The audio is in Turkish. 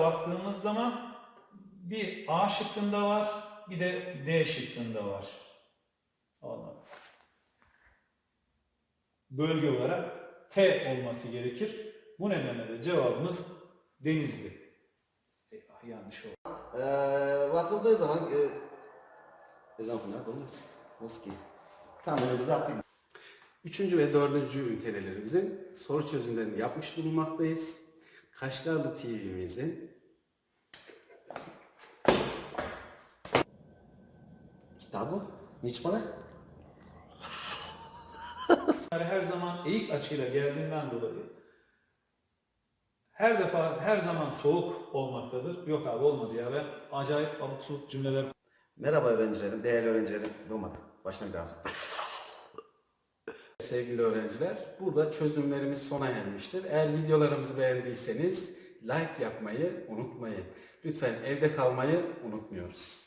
baktığınız zaman bir A şıkkında var, bir de D şıkkında var. Olmadı. Bölge olarak T olması gerekir. Bu nedenle de cevabımız Denizli. Eyvah yanlış oldu. Ee, bakıldığı zaman e, ezan okunar olmaz. Nasıl ki? Tamam önümüze atlayayım. Üçüncü ve dördüncü ünitelerimizin soru çözümlerini yapmış bulunmaktayız. Kaşgarlı TV'mizin Kitabı. Niç bana? Yani her zaman eğik açıyla geldiğinden dolayı her defa her zaman soğuk olmaktadır. Yok abi olmadı ya ben acayip absürt cümleler Merhaba öğrencilerim, değerli öğrencilerim. Olmadı. Baştan daha. Sevgili öğrenciler burada çözümlerimiz sona ermiştir. Eğer videolarımızı beğendiyseniz like yapmayı unutmayın. Lütfen evde kalmayı unutmuyoruz.